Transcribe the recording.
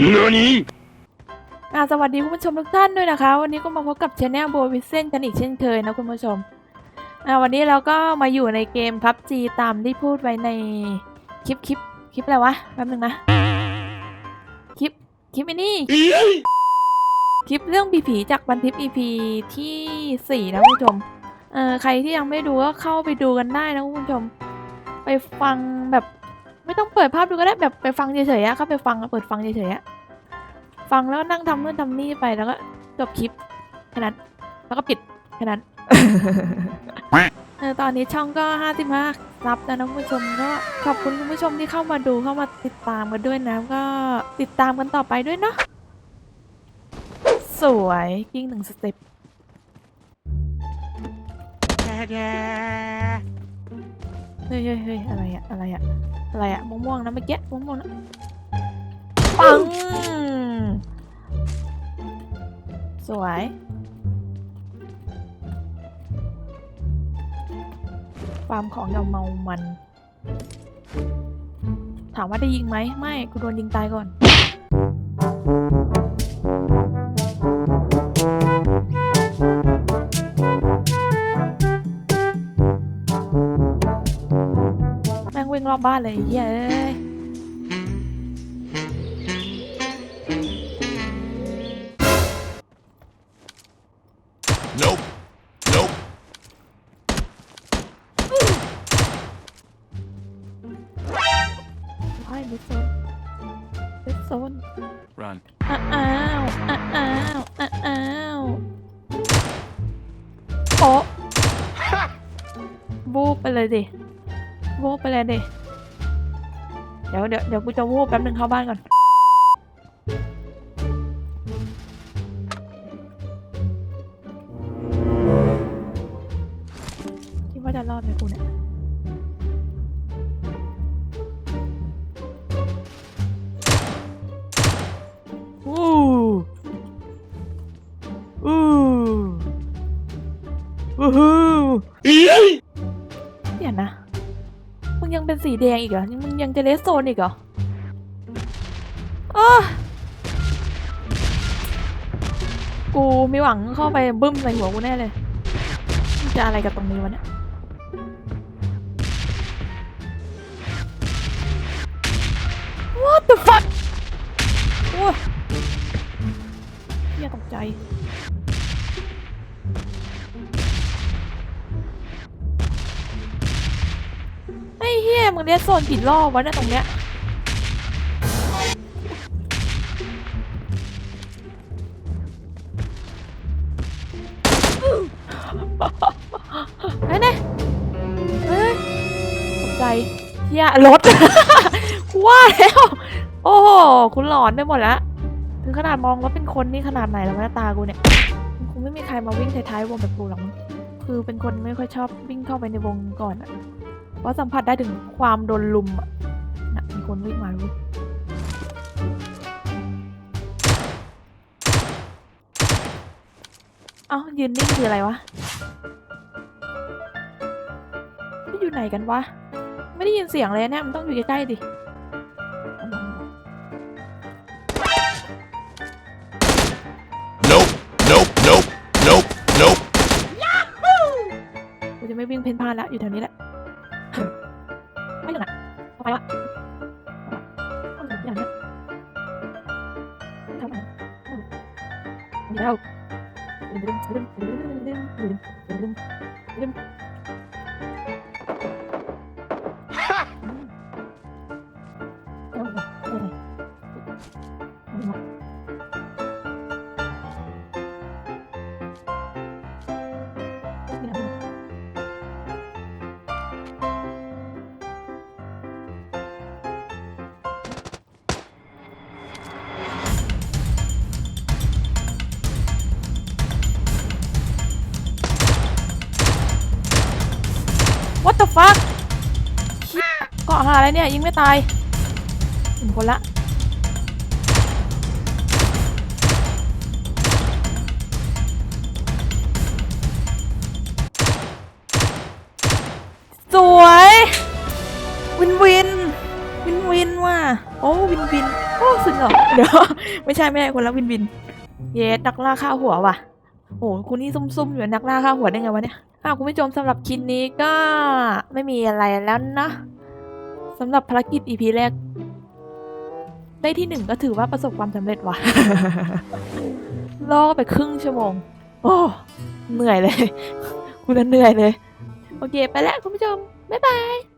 何อ่าสวัสดีคุณผู้ชมทุกท่านด้วยนะคะ วันนี้ก็มาพบกับช anel โบวิเซนกันอีกเช่นเคยนะคุณผู้ชมอ่าวันนี้เราก็มาอยู่ในเกม PUBG ตามที่พูดไว้ในคลิปคลิปคลิปอะไรวะแป๊บนึงนะ คลิปคลิปไอ้นี่ คลิปเรื่องผีผีจากบันทิป EP ที่ 4 นะคุณผู้ชมเอ่อใครที่ยังไม่ดูก็เข้าไปดูกันได้นะคุณผู้ชม ไปฟังแบบ ไม่ต้องเปิดภาพดูก็ได้แบบไปฟังเฉยๆอะเข้าไปฟังเปิดฟังเฉยๆอะฟังแล้วนั่งทำนู่นทำนี่ไปแล้วก็จบคลิปแค่นั้นแล้วก็ปิดแค่นั้นเออตอนนี้ช่องก็55ซับแล้วนะคุณผู้ชมก็ขอบคุณคุณผู้ชมที่เข้ามาดูเข้ามาติดตามกันด้วยนะก็ติดตามกันต่อไปด้วยเนาะสวยกิ้งหนึ่งสเต็ป เฮ้ยเฮ้ยเฮ้ยอะไรอะอะไรอะอะไรอะม่วงๆนะเมื่อกี้ม่วงๆนะปัง สวย ฟาร์มของอย่าเมามัน ถามว่าได้ยิงไหม ไม่ กูโดนยิงตายก่อน รอบบ้านเลยไอ้เหี้ยเอ้ย Nope Nope ไอ้เบสโซนเบสโซน Run อ้าวอ้าวอ้าวอ้าวอ้าวโป๊ะวูบไปเลยดิวูบไปเลยดิ เดี๋ยวเดี๋ยวเดี๋ยวกูจะวูบแป๊บนึงเข้าบ้านก่อน คิดว่าจะรอดไหมกูเนี่ยอู้อู้อู้ ยังเป็นสีแดงอีกเหรอมึงยังจะเลสโซนอีกเหรออ้อกูมีหวังเข้าไปบึ้มใส่หัวกูแน่เลย จะอะไรกับตรงนี้วะเนี่ย What the fuck โอ้ยเฮียตกใจ มึงเรียกโซนผิดรอบวะเนี่ยตรงเนี้ยเฮ้เนี่ยเฮ้ยตกใจเฮียรถกูว่าแล้ว โอ้โหคุณหลอนไปหมดแล้วถึงขนาดมองว่าเป็นคนนี่ขนาดไหนแล้วหน้าตากูเนี่ยคงไม่มีใครมาวิ่งท้ายๆวงแบบกูหรอกมั้งคือเป็นคนไม่ค่อยชอบวิ่งเข้าไปในวงก่อนอะ เพราะสัมผัสได้ถึงความโดนลุมอะน่ะมีคนวิ่งมารู้เอ้ายืนนิ่งคืออะไรวะไม่อยู่ไหนกันวะ ไม่ได้ยินเสียงเลยเนี่ยมันต้องอยู่ใกล้ๆดิ Nope Nope Nope Nope Nope กูจะไม่วิ่งเพ่นพ่านแล้วอยู่แถวนี้แหละไม่ถึงอะ 哎呀！你要。What the fuck เหี้ยเกาะหาอะไรเนี่ย ยิงไม่ตายหนึ่งคนละ สวย วินวิน วินวินว่ะ โอ้ วินวิน โอ้ สุดหรอเดี๋ยว ไม่ใช่ไม่ใช่คนละวินวิน เยสนักล่าข้าวหัวว่ะ โอ้คุณนี่ซุ่มๆอยู่นักล่าข้าวหัวได้ไงวะเนี่ยอะคุณผู้ชมสำหรับคลิปนี้ก็ไม่มีอะไรแล้วนะสำหรับภารกิจ EP แรก ได้ที่หนึ่งก็ถือว่าประสบความสำเร็จว่ะล่อไปครึ่งชั่วโมง โอ้เหนื่อยเลยคุณเหนื่อยเลย โอเค ไปแล้วคุณผู้ชม บ๊ายบาย